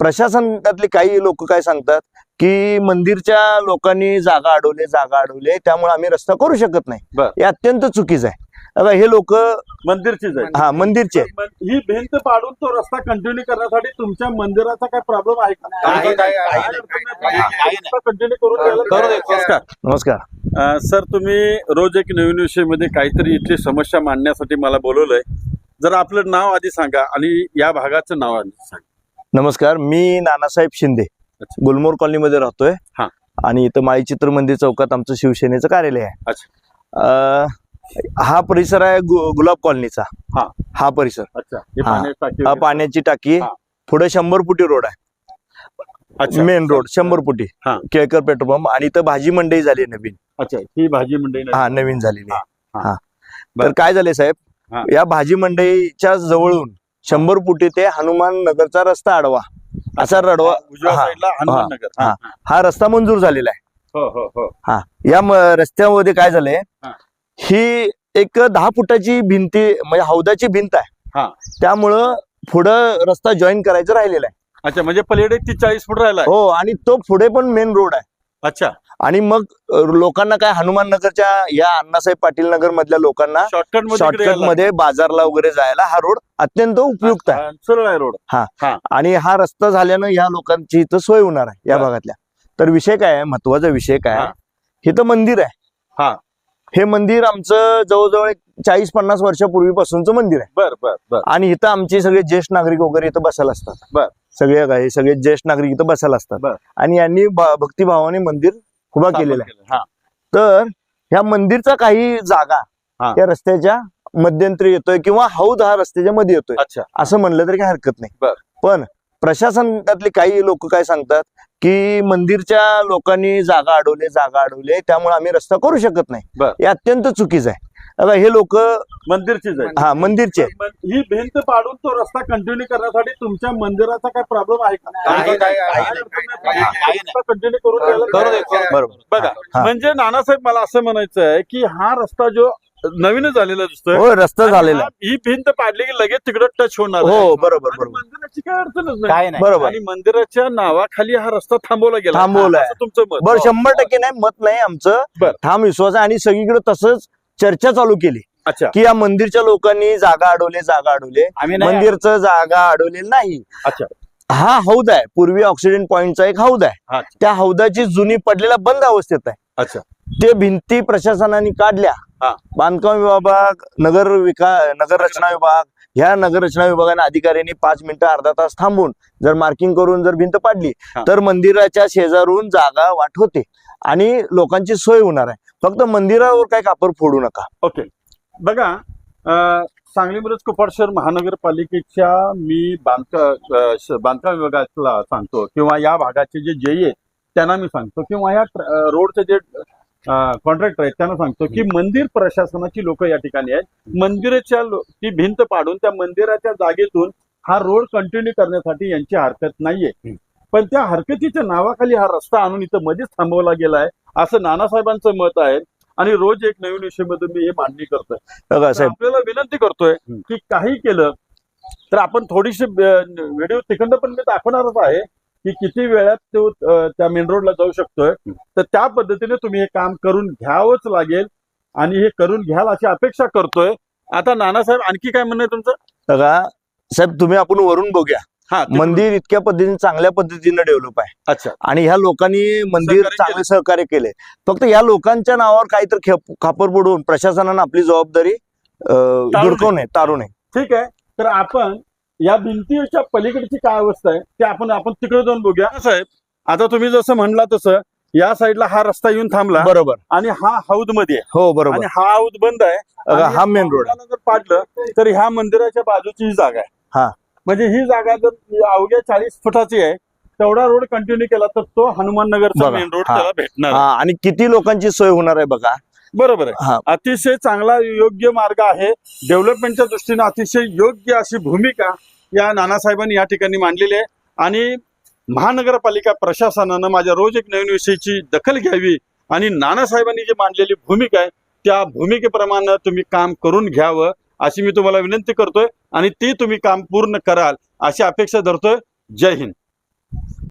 प्रशासनातले काही लोक काय सांगतात की मंदिरच्या लोकांनी जागा अडवले जागा अडवले त्यामुळे आम्ही रस्ता करू शकत नाही. हे अत्यंत चुकीचं आहे. आता हे लोक मंदिरचीच आहे. हा मंदिरचे. ही भिंत पाडून तो रस्ता कंटिन्यू करण्यासाठी तुमच्या मंदिराचा काय प्रॉब्लेम आहे का? काही नाही, काही नाही, काही नाही. कंटिन्यू करून द्यायला करू दे, नमस्कार. नमस्कार. सर तुम्ही रोज एक नवीन विषयामध्ये काहीतरी इथली समस्या मांडण्यासाठी मला बोलवलंय. जर आपलं नाव आधी सांगा आणि या भागाचं नाव आधी सांगा. नमस्कार मी नानासाहेब शिंदे. गुलमोर कॉलनीमध्ये राहतोय हा. आणि इथं माळी चित्र मंदिर चौकात आमचं शिवसेनेचं कार्यालय आहे हा परिसर आहे गुलाब कॉलनीचा हा. परिसर. पाण्याची टाकी. पुढे शंभर फुटी रोड आहे अच्छा मेन रोड शंभर फुटी. केळकर पेट्रोल पंप आणि इथं भाजी मंडई झाली नवीन अच्छा ही भाजी मंडई. हा नवीन झालेली. हा. बर. तर काय झाले. साहेब या भाजी मंडईच्या जवळून शंभर फुटी ते हनुमान नगरचा रस्ता आडवा असा रडवा उजव्या हा. साईडला हनुमान नगर हा, हा. हा रस्ता मंजूर झालेला आहे हो हो हो हा या म- रस्त्यामध्ये काय झालंय हा. ही एक दहा फुटाची भिंती म्हणजे हौदाची भिंत आहे हा. त्यामुळं पुढं रस्ता जॉईन करायचा राहिलेला आहे अच्छा म्हणजे पलीकडे ती चाळीस फूट राहिला. हो आणि तो पुढे पण मेन रोड आहे अच्छा आणि मग लोकांना काय हनुमान नगरच्या या अण्णासाहेब पाटील नगर मधल्या लोकांना शॉर्टकट शॉर्टकटमध्ये बाजारला वगैरे जायला हा रोड अत्यंत उपयुक्त आहे. हा, सरळ आहे रोड. आणि हा रस्ता झाल्यानं या लोकांची इथं सोय होणार आहे या हा. भागातल्या. तर विषय काय आहे? महत्त्वाचा विषय काय हा. इथं मंदिर आहे. हा. हे मंदिर आमचं जवळजवळ एक चाळीस पन्नास वर्षापूर्वीपासूनचं मंदिर आहे. बर बर बर. आणि इथं आमचे सगळे ज्येष्ठ नागरिक वगैरे इथं बसायला असतात. बर. सगळे काय सगळे ज्येष्ठ नागरिक इथं बसायला असतात. बर. आणि यांनी भक्तिभावाने मंदिर उभा केलेलं आहे. हा. तर ह्या मंदिरचा काही जागा. या रस्त्याच्या मध्यंतरी येतोय किंवा हौद हा रस्त्याच्या मध्ये येतोय. अच्छा. असं म्हणलं तरी काही हरकत नाही. पण प्रशासनातले काही लोक काय सांगतात की मंदिरच्या लोकांनी जागा अडवले जागा अडवले त्यामुळे आम्ही रस्ता करू शकत नाही. हे अत्यंत चुकीचं आहे. आता हे लोक मंदिरचीच आहे हा मंदिरचे. ही भिंत पाडून तो रस्ता कंटिन्यू करण्यासाठी तुमच्या मंदिराचा काय प्रॉब्लेम आहे का? काही नाही, काही नाही, काही नाही. कंटिन्यू करून द्यायला करू दे, करू दे. बरोबर. बघा हा. म्हणजे नानासाहेब मला असं म्हणायचं आहे की हा रस्ता जो नवीनच झालेला दिसतोय हो रस्ता झालेला. हा- ही भिंत पाडली की लगेच तिकडे टच होणार आहे. हो बरोबर आणि बरोबर. मंदिराची काय अडचणच नाही. बरोबर. आणि मंदिराच्या नावाखाली हा रस्ता थांबवला गेला. थांबवलाय. असं तुमचं मत. बरं शंभर टक्के नाही मत नाही आमचं. बर. ठाम विश्वास आहे आणि सगळीकडे तसंच चर्चा चालू केली. अच्छा. की या मंदिरच्या लोकांनी जागा अडवले जागा अडवले. मंदिरचं जागा अडवलेली नाही. अच्छा. हा हौद आहे पूर्वी ऑक्सिडेंट पॉइंटचा एक हौद आहे. त्या हौदाची जुनी पडलेला बंद अवस्थेत आहे. अच्छा. ते भिंती प्रशासनाने काढल्या. बांधकाम विभाग नगर विकास नगर रचना विभाग ह्या नगर रचना विभागाने अधिकाऱ्यांनी पाच मिनिटं अर्धा तास थांबून जर मार्किंग करून जर भिंत पाडली. तर मंदिराच्या शेजारून जागा वाट होते. आणि लोकांची सोय होणार आहे. फक्त मंदिरावर काय कापर फोडू नका. ओके. बघा सांगली मिरज कुपाड शहर महानगरपालिकेच्या मी बांधकाम बांधकाम विभागाला सांगतो किंवा या भागाचे जे जे आहेत त्यांना मी सांगतो किंवा या रोडचे जे कॉन्ट्रॅक्टर आहेत त्यांना सांगतो की मंदिर प्रशासनाची लोक या ठिकाणी आहेत. मंदिराच्या ती भिंत पाडून त्या मंदिराच्या जागेतून हा रोड कंटिन्यू करण्यासाठी यांची हरकत नाहीये. पण त्या हरकतीच्या नावाखाली हा रस्ता आणून इथं मध्येच थांबवला गेलाय असं नानासाहेबांचं मत आहे. आणि रोज एक नवीन विषयामध्ये मी हे मांडणी करतोय. आपल्याला विनंती करतोय की काही केलं तर आपण थोडीशी व्हिडिओ तिकडं पण मी दाखवणारच आहे की किती वेळात तो त्या मेन रोडला जाऊ शकतोय. तर त्या पद्धतीने तुम्ही हे काम करून घ्यावंच लागेल आणि हे करून घ्याल अशी अपेक्षा करतोय. आता नानासाहेब आणखी काय म्हणणं आहे तुमचं? बघा साहेब तुम्ही आपण वरून बघूया. मंदिर इतक्या पद्धतीने चांगल्या पद्धतीने डेव्हलप आहे. अच्छा. आणि ह्या लोकांनी मंदिर चांगले सहकार्य केले. फक्त या लोकांच्या नावावर काहीतरी खेप- खापर पडून प्रशासनानं आपली जबाबदारी दुडकवू नये तारू नये ठीक आहे. तर आपण या भिंतीच्या पलीकडची काय अवस्था आहे ते आपण आपण तिकडे जाऊन बघूया. साहेब आता तुम्ही जसं म्हणला तसं या साईडला हा रस्ता येऊन थांबला. बरोबर. आणि हा हौदमध्ये हो बरोबर. आणि हा हौद बंद आहे. हा मेन रोड जर पाडलं तर ह्या मंदिराच्या बाजूची ही जागा आहे. हा. म्हणजे ही जागा जर अवघ्या चाळीस फुटाची आहे तेवढा रोड कंटिन्यू केला तर तो हनुमान नगरचा बघा, मेन रोड. त्याला भेटणार. आणि किती लोकांची सोय होणार आहे बघा. बरोबर आहे. अतिशय चांगला योग्य मार्ग आहे. डेव्हलपमेंटच्या दृष्टीने अतिशय योग्य अशी भूमिका या नानासाहेबांनी या ठिकाणी मांडलेली आहे. आणि महानगरपालिका प्रशासनानं माझ्या रोज एक नवीन विषयाची दखल घ्यावी आणि नानासाहेबांनी जी मांडलेली भूमिका आहे त्या भूमिकेप्रमाणे तुम्ही काम करून घ्यावं. अशी मी तुम्हाला विनंती करतोय आणि ती तुम्ही काम पूर्ण कराल अशी अपेक्षा धरतोय. जय हिंद.